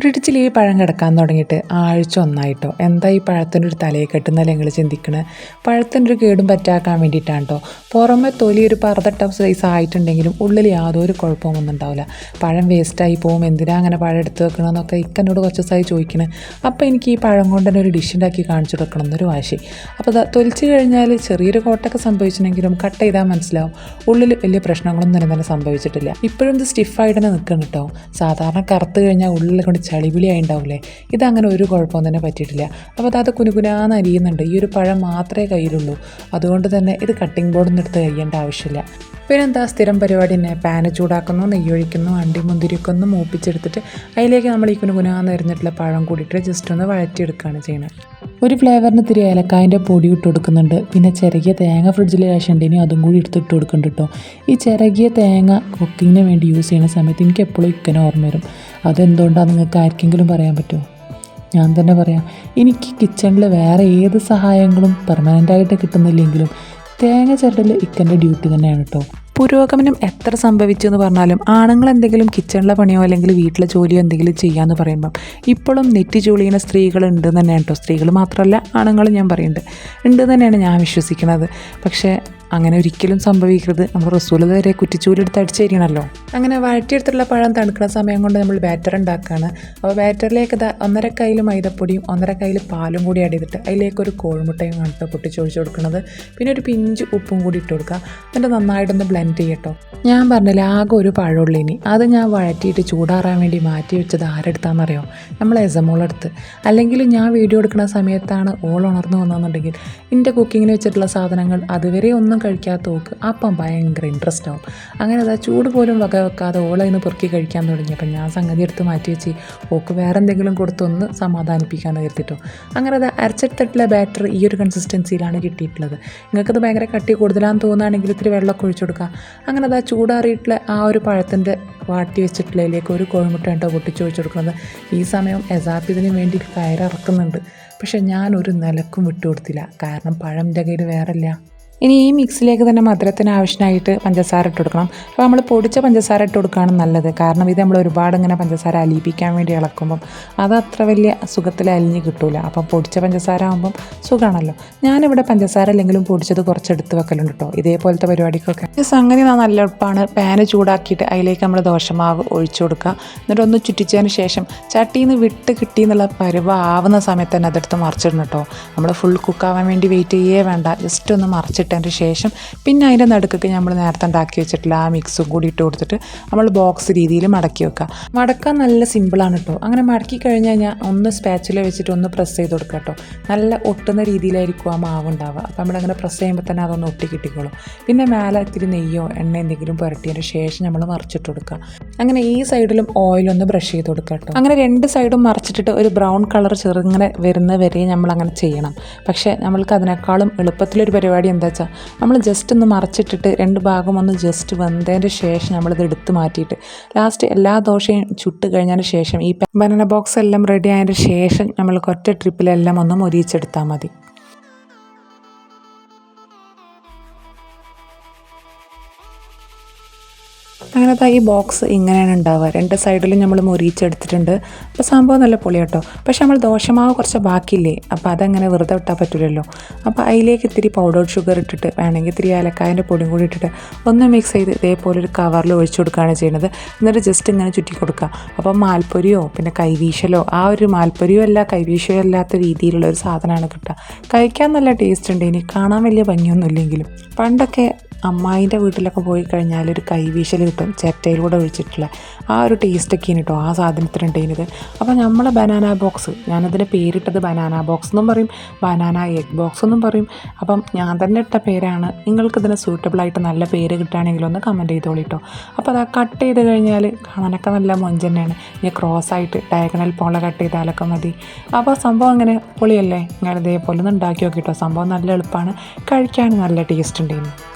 ഫ്രിഡ്ജിൽ ഈ പഴം കിടക്കാൻ തുടങ്ങിയിട്ട് ആഴ്ച ഒന്നായിട്ടോ. എന്താ ഈ പഴത്തിന്റെ ഒരു തലയെ കെട്ടുന്നല്ലേ നിങ്ങൾ ചിന്തിക്കണേ? പഴത്തിന്റെ ഒരു കേടും പറ്റാക്കാൻ വേണ്ടിയിട്ടാണ് കേട്ടോ പുറമെ തൊലി ഒരു പറതട്ട സൈസ് ആയിട്ടുണ്ടെങ്കിലും ഉള്ളിൽ യാതൊരു കുഴപ്പമൊന്നും ഉണ്ടാവില്ല. പഴം വേസ്റ്റായി പോകും. എന്തിനാ അങ്ങനെ പഴം എടുത്ത് വെക്കണമെന്നൊക്കെ ഇക്കനോട് കുറച്ച് ദിവസമായി ചോദിക്കണേ. അപ്പോൾ എനിക്ക് ഈ പഴം കൊണ്ട് തന്നെ ഒരു ഡിഷ് ഉണ്ടാക്കി കാണിച്ചു കൊടുക്കണം എന്നൊരു വാശി. അപ്പോൾ തൊലിച്ച് കഴിഞ്ഞാൽ ചെറിയൊരു കോട്ടൊക്കെ സംഭവിച്ചിട്ടുണ്ടെങ്കിലും കട്ട് ചെയ്താൽ മനസ്സിലാവും. ഉള്ളിൽ വലിയ പ്രശ്നങ്ങളൊന്നും തന്നെ സംഭവിച്ചിട്ടില്ല. ഇപ്പോഴും ഇത് സ്റ്റിഫായിട്ട് തന്നെ നിൽക്കണം കേട്ടോ സാധാരണ കറുത്ത് കഴിഞ്ഞാൽ ഉള്ളിൽ കൊണ്ട് ചളിപിളിയായി ഉണ്ടാവില്ലേ ഇതങ്ങനെ ഒരു കുഴപ്പം തന്നെ പറ്റിയിട്ടില്ല. അപ്പോൾ അത് കുനുകുനാന്ന് അരിയുന്നുണ്ട്. ഈ ഒരു പഴം മാത്രമേ കയ്യിലുള്ളൂ. അതുകൊണ്ട് തന്നെ ഇത് കട്ടിംഗ് നിന്ന് എടുത്ത് കഴിയേണ്ട ആവശ്യമില്ല. പിന്നെന്താ? സ്ഥിരം പരിപാടി തന്നെ. പാന് ചൂടാക്കുന്നു നെയ്യൊഴിക്കുന്നു അണ്ടി മുന്തിരിക്കുന്നു മൂപ്പിച്ചെടുത്തിട്ട് അതിലേക്ക് നമ്മൾ ഈ കുനുകുനാന്ന് എറിഞ്ഞിട്ടുള്ള പഴം കൂടിയിട്ട് ജസ്റ്റ് ഒന്ന് വഴറ്റിയെടുക്കുകയാണ് ചെയ്യുന്നത് ഒരു ഫ്ലേവറിന് ഇത്തിരി ഏലക്കായന്റെ പൊടി ഇട്ട് കൊടുക്കുന്നുണ്ട്. പിന്നെ ചിരകിയ തേങ്ങ ഫ്രിഡ്ജിൽ ഇനി അതും കൂടി എടുത്തിട്ട് കൊടുക്കുന്നുണ്ട് കേട്ടോ. ഈ ചിരകിയ തേങ്ങ കുക്കിങ്ങിന് വേണ്ടി യൂസ് ചെയ്യുന്ന സമയത്ത് എനിക്ക് എപ്പോഴും ഇക്കനെ ഓർമ്മ വരും. അതെന്തുകൊണ്ടാണ് നിങ്ങൾക്ക് ആർക്കെങ്കിലും പറയാൻ പറ്റുമോ? ഞാൻ തന്നെ പറയാം. എനിക്ക് കിച്ചണിൽ വേറെ ഏത് സഹായങ്ങളും പെർമനന്റായിട്ട് കിട്ടുന്നില്ലെങ്കിലും തേങ്ങ ചിരടൽ ഇക്കന്റെ ഡ്യൂട്ടി തന്നെയാണ് കേട്ടോ. പുരോഗമനം എത്ര സംഭവിച്ചു എന്ന് പറഞ്ഞാലും ആണുങ്ങൾ എന്തെങ്കിലും കിച്ചണിലെ പണിയോ അല്ലെങ്കിൽ വീട്ടിലെ ജോലിയോ എന്തെങ്കിലും ചെയ്യാമെന്ന് പറയുമ്പം ഇപ്പോഴും നെറ്റ് ജോലി സ്ത്രീകൾ ഉണ്ട് തന്നെയാണ് കേട്ടോ സ്ത്രീകൾ മാത്രമല്ല ആണുങ്ങൾ ഞാൻ പറയുന്നുണ്ട്. ഉണ്ട് തന്നെയാണ് ഞാൻ വിശ്വസിക്കുന്നത്. പക്ഷേ അങ്ങനെ ഒരിക്കലും സംഭവിക്കരുത്. നമ്മൾ റസൂല വരെ കുറ്റിച്ചൂലെടുത്ത് അടിച്ചിരിക്കണല്ലോ അങ്ങനെ വഴറ്റിയെടുത്തുള്ള പഴം തണുക്കുന്ന സമയം കൊണ്ട് നമ്മൾ ബാറ്റർ ഉണ്ടാക്കുകയാണ് അപ്പോൾ ബാറ്ററിലേക്ക് ഒന്നര കയ്യിൽ മൈദപ്പൊടിയും ഒന്നര കയ്യിൽ പാലും കൂടി ആഡ് ചെയ്തിട്ട് അതിലേക്ക് ഒരു കോഴിമുട്ടയും കണ്ടിട്ട് പൊട്ടിച്ചൊഴിച്ച് കൊടുക്കുന്നത് പിന്നെ ഒരു പിഞ്ച് ഉപ്പും കൂടി ഇട്ട് കൊടുക്കുക. എന്നിട്ട് നന്നായിട്ടൊന്ന് ബ്ലെൻഡ് ചെയ്യട്ടോ. ഞാൻ പറഞ്ഞില്ല ആകെ ഒരു പഴമുള്ളൂ ഇനി. അത് ഞാൻ വഴറ്റിയിട്ട് ചൂടാറാൻ വേണ്ടി മാറ്റി വെച്ചത് ആരെടുത്താണെന്നറിയോ നമ്മൾ എസമോളെടുത്ത്. അല്ലെങ്കിൽ ഞാൻ വീഡിയോ എടുക്കുന്ന സമയത്താണ് ഓൾ ഉണർന്നു വന്നതെന്നുണ്ടെങ്കിൽ എന്റെ കുക്കിങ്ങിന് വെച്ചിട്ടുള്ള സാധനങ്ങൾ അതുവരെ ഒന്നും കഴിക്കാത്ത ഓക്ക് അപ്പം ഭയങ്കര ഇൻട്രസ്റ്റ് ആവും. അങ്ങനെ അതാ ചൂട് പോലും വക വെക്കാതെ ഓളയിന്ന് പെറുക്കി കഴിക്കാൻ തുടങ്ങി അപ്പം ഞാൻ സംഗതി എടുത്ത് മാറ്റി വെച്ച് ഓക്ക് വേറെ എന്തെങ്കിലും കൊടുത്തൊന്ന് സമാധാനിപ്പിക്കാൻ കരുതിട്ടോ. അങ്ങനെ അത് അരച്ചെടുത്തിട്ടുള്ള ബാറ്റർ ഈ ഒരു കൺസിസ്റ്റൻസിയിലാണ് കിട്ടിയിട്ടുള്ളത്. നിങ്ങൾക്കത് ഭയങ്കര കട്ടി കൂടുതലാണെന്ന് തോന്നുകയാണെങ്കിൽ ഇത്തിരി വെള്ളമൊക്കെ ഒഴിച്ചു കൊടുക്കുക അങ്ങനെ അത് ചൂടാറിയിട്ടുള്ള ആ ഒരു പഴത്തിന്റെ വാട്ടി വെച്ചിട്ടുള്ളതിലേക്ക് ഒരു കോഴിമുട്ട കണ്ടോ പൊട്ടിച്ച് ഒഴിച്ചു കൊടുക്കുന്നത് ഈ സമയം എസാപ്പിതിന് വേണ്ടി കയറിറക്കുന്നുണ്ട്. പക്ഷേ ഞാൻ ഒരു നിലക്കും വിട്ടുകൊടുത്തില്ല. കാരണം പഴം എന്റെ കയ്യിൽ വേറല്ല ഇനി ഈ മിക്സിലേക്ക് തന്നെ മധുരത്തിന് ആവശ്യമായിട്ട് പഞ്ചസാര ഇട്ട് കൊടുക്കണം. അപ്പോൾ നമ്മൾ പൊടിച്ച പഞ്ചസാര ഇട്ട് കൊടുക്കുകയാണ് നല്ലത്. കാരണം ഇത് നമ്മൾ ഒരുപാട് ഇങ്ങനെ പഞ്ചസാര അലിയിപ്പിക്കാൻ വേണ്ടി ഇളക്കുമ്പം അത് അത്ര വലിയ സുഖത്തിൽ അലിഞ്ഞ് കിട്ടൂല. അപ്പം പൊടിച്ച പഞ്ചസാര ആകുമ്പം സുഖമാണല്ലോ ഞാനിവിടെ പഞ്ചസാര അല്ലെങ്കിലും പൊടിച്ചത് കുറച്ച് എടുത്ത് വെക്കലുണ്ട് കേട്ടോ ഇതേപോലത്തെ പരിപാടിക്കൊക്കെ. ഈ സംഗതി നല്ല എളുപ്പമാണ് പാന് ചൂടാക്കിയിട്ട് അതിലേക്ക് നമ്മൾ ദോശമാവ് ഒഴിച്ചു കൊടുക്കുക. എന്നിട്ട് ഒന്ന് ചുറ്റിച്ചതിന് ശേഷം ചട്ടിയിൽ നിന്ന് വിട്ട് കിട്ടി എന്നുള്ള പരുവ ആവുന്ന സമയത്ത് തന്നെ അതെടുത്ത് മറിച്ചിടണം കേട്ടോ നമ്മൾ ഫുൾ കുക്കാവാൻ വേണ്ടി വെയിറ്റ് ചെയ്യേ വേണ്ട. ജസ്റ്റ് ഒന്ന് മറിച്ചിട്ട് ഇട്ടതിന് ശേഷം പിന്നെ അതിന്റെ നടുക്കൊക്കെ നമ്മൾ നേരത്തെ ഉണ്ടാക്കി വെച്ചിട്ടുള്ള ആ മിക്സും കൂടി ഇട്ട് കൊടുത്തിട്ട് നമ്മൾ ബോക്സ് രീതിയിൽ മടക്കി വെക്കുക. മടക്കാൻ നല്ല സിമ്പിളാണ് കേട്ടോ അങ്ങനെ മടക്കി കഴിഞ്ഞ് കഴിഞ്ഞാൽ ഒന്ന് സ്പാച്ചിൽ വെച്ചിട്ട് ഒന്ന് പ്രസ് ചെയ്ത് കൊടുക്കുക കേട്ടോ നല്ല ഒട്ടുന്ന രീതിയിലായിരിക്കും ആ മാവ് ഉണ്ടാവുക. അപ്പോൾ നമ്മളങ്ങനെ പ്രസ് ചെയ്യുമ്പോൾ തന്നെ അതൊന്ന് ഒട്ടി കിട്ടിക്കോളും. പിന്നെ മേലെ ഇത്തിരി നെയ്യോ എണ്ണ എന്തെങ്കിലും പുരട്ടിയതിന് ശേഷം നമ്മൾ മറിച്ചിട്ട് കൊടുക്കുക. അങ്ങനെ ഈ സൈഡിലും ഓയിലൊന്ന് ബ്രഷ് ചെയ്ത് കൊടുക്കുക കേട്ടോ അങ്ങനെ രണ്ട് സൈഡും മറിച്ചിട്ടിട്ട് ഒരു ബ്രൗൺ കളർ ചെറുങ്ങനെ വരുന്ന വരെ നമ്മൾ അങ്ങനെ ചെയ്യണം. പക്ഷേ നമ്മൾക്ക് അതിനേക്കാളും എളുപ്പത്തിലൊരു പരിപാടി എന്താ വെച്ചാൽ നമ്മൾ ജസ്റ്റ് ഒന്ന് മറച്ചിട്ടിട്ട് രണ്ട് ഭാഗം ഒന്ന് ജസ്റ്റ് വെന്തതിന്റെ ശേഷം നമ്മളിത് എടുത്ത് മാറ്റിയിട്ട് ലാസ്റ്റ് എല്ലാ ദോശയും ചുട്ട് കഴിഞ്ഞതിന് ശേഷം ഈ ബനാന ബോക്സ് എല്ലാം റെഡി ആയതിന് ശേഷം നമ്മൾക്ക് ഒറ്റ ട്രിപ്പിലെല്ലാം ഒന്ന് മൊരിയിച്ചെടുത്താൽ മതി. അങ്ങനത്തെ ഈ ബോക്സ് ഇങ്ങനെയാണ് ഉണ്ടാവുക. രണ്ട് സൈഡിലും നമ്മൾ മുറിയിച്ചെടുത്തിട്ടുണ്ട് അപ്പോൾ സംഭവം നല്ല പൊളി കേട്ടോ പക്ഷെ നമ്മൾ ദോശമാവ് കുറച്ച് ബാക്കിയില്ലേ? അപ്പോൾ അതങ്ങനെ വെറുതെ വിട്ടാൽ പറ്റില്ലല്ലോ അപ്പോൾ അതിലേക്ക് ഇത്തിരി പൗഡർ ഷുഗർ ഇട്ടിട്ട് വേണമെങ്കിൽ ഇത്തിരി ഏലക്കായന്റെ പൊടിയും കൂടി ഇട്ടിട്ട് ഒന്ന് മിക്സ് ചെയ്ത് ഇതേപോലെ ഒരു കവറിൽ ഒഴിച്ചു കൊടുക്കുകയാണ് ചെയ്യുന്നത്. എന്നിട്ട് ജസ്റ്റ് ഇങ്ങനെ ചുറ്റി കൊടുക്കുക. അപ്പോൾ മാൽപ്പൊരിയോ പിന്നെ കൈവീശലോ ആ ഒരു മാൽപ്പൊരിയോ അല്ല കൈവീശയോ അല്ലാത്ത രീതിയിലുള്ള ഒരു സാധനമാണ് കിട്ടുക. കഴിക്കാൻ നല്ല ടേസ്റ്റ് ഉണ്ട്. ഇനി കാണാൻ വലിയ ഭംഗിയൊന്നും ഇല്ലെങ്കിലും. പണ്ടൊക്കെ അമ്മായിന്റെ വീട്ടിലൊക്കെ പോയി കഴിഞ്ഞാൽ ഒരു കൈവീശൽ കിട്ടും. ചിരട്ടയിലൂടെ ഒഴിച്ചിട്ടുള്ള ആ ഒരു ടേസ്റ്റൊക്കെയാണ് കേട്ടോ ആ സാധനത്തിനുണ്ടായിരുന്നത് അപ്പോൾ നമ്മൾ ബനാന ബോക്സ് ഞാനതിന്റെ പേരിട്ടത് ബനാന ബോക്സ് എന്നും പറയും ബനാന എഗ് ബോക്സ് എന്നും പറയും. അപ്പം ഞാൻ തന്നെ ഇട്ട പേരാണ്. നിങ്ങൾക്കിതിന് സൂട്ടബിളായിട്ട് നല്ല പേര് കിട്ടുകയാണെങ്കിൽ ഒന്ന് കമന്റ് ചെയ്തോളിട്ടോ അപ്പോൾ അത് കട്ട് ചെയ്ത് കഴിഞ്ഞാൽ കാണാനൊക്കെ നല്ല മൊഞ്ച് തന്നെയാണ്. ഇനി ക്രോസ് ആയിട്ട് ഡയഗണൽ പോലെ കട്ട് ചെയ്താലൊക്കെ മതി. അപ്പോൾ സംഭവം അങ്ങനെ പൊളിയല്ലേ? ഞാൻ ഇതേപോലെ ഒന്ന് ഉണ്ടാക്കി നോക്കിയിട്ടോ സംഭവം നല്ല എളുപ്പമാണ്. കഴിക്കാൻ നല്ല ടേസ്റ്റ് ഉണ്ടായിരുന്നു.